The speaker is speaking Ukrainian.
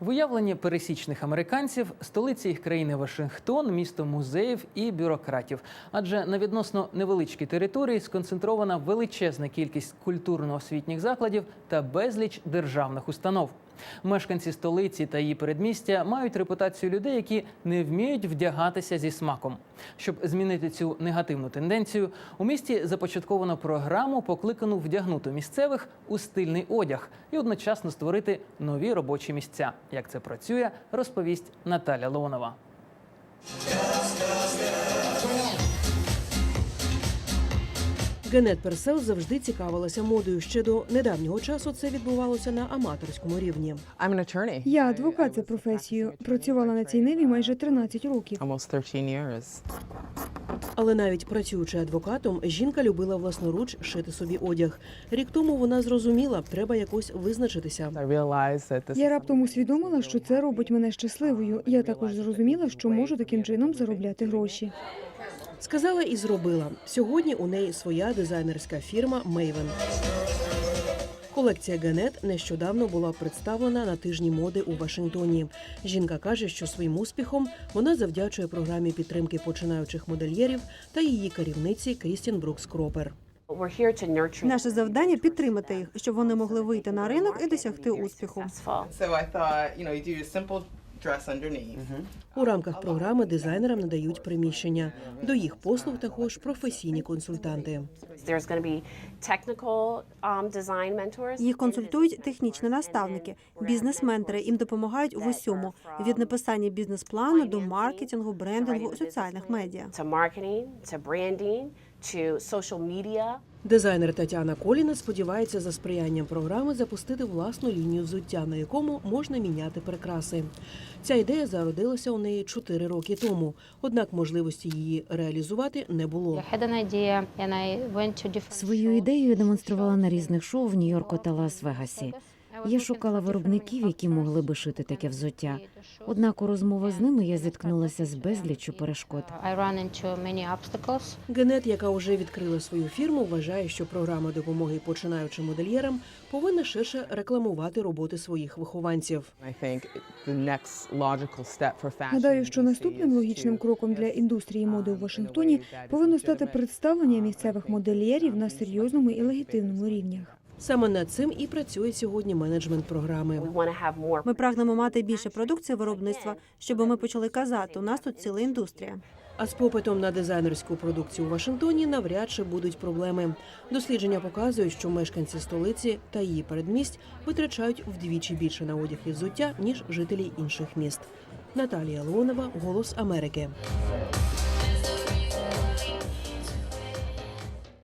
В уявленні пересічних американців столиці їх країни Вашингтон, місто музеїв і бюрократів. Адже на відносно невеличкій території сконцентрована величезна кількість культурно-освітніх закладів та безліч державних установ. Мешканці столиці та її передмістя мають репутацію людей, які не вміють вдягатися зі смаком. Щоб змінити цю негативну тенденцію, у місті започатковано програму, покликану вдягнути місцевих у стильний одяг і одночасно створити нові робочі місця. Як це працює, розповість Наталя Леонова. Генет Персел завжди цікавилася модою. Ще до недавнього часу це відбувалося на аматорському рівні. Я адвокат за професією. Працювала на цій ниві майже 13 років. Almost 13 years. Але навіть працюючи адвокатом, жінка любила власноруч шити собі одяг. Рік тому вона зрозуміла, треба якось визначитися. Я раптом усвідомила, що це робить мене щасливою. Я також зрозуміла, що можу таким чином заробляти гроші. Сказала і зробила. Сьогодні у неї своя дизайнерська фірма Maven. Колекція Генет нещодавно була представлена на тижні моди у Вашингтоні. Жінка каже, що своїм успіхом вона завдячує програмі підтримки починаючих модельєрів та її керівниці Крістін Брукс Кропер. Наше завдання підтримати їх, щоб вони могли вийти на ринок і досягти успіху. У рамках програми дизайнерам надають приміщення. До їх послуг також професійні консультанти. There's going to be technical um, design mentors. Їх консультують технічні наставники, бізнес-ментори. Їм допомагають в усьому від написання бізнес-плану до маркетингу, брендингу, соціальних медіа. To social media. Дизайнер Тетяна Коліна сподівається за сприянням програми запустити власну лінію взуття, на якому можна міняти прикраси. Ця ідея зародилася у неї 4 роки тому, однак можливості її реалізувати не було. Свою ідею я демонструвала на різних шоу в Нью-Йорку та Лас-Вегасі. Я шукала виробників, які могли би шити таке взуття. Однак у розмовах з ними я зіткнулася з безліччю перешкод. Генет, яка вже відкрила свою фірму, вважає, що програма допомоги починаючим модельєрам повинна ширше рекламувати роботи своїх вихованців. Гадаю, що наступним логічним кроком для індустрії моди у Вашингтоні повинно стати представлення місцевих модельєрів на серйозному і легітимному рівнях. Саме над цим і працює сьогодні менеджмент програми. Ми прагнемо мати більше продукції виробництва, щоб ми почали казати. У нас тут ціла індустрія. А з попитом на дизайнерську продукцію у Вашингтоні навряд чи будуть проблеми. Дослідження показують, що мешканці столиці та її передмість витрачають вдвічі більше на одяг і взуття ніж жителі інших міст. Наталія Леонова, Голос Америки.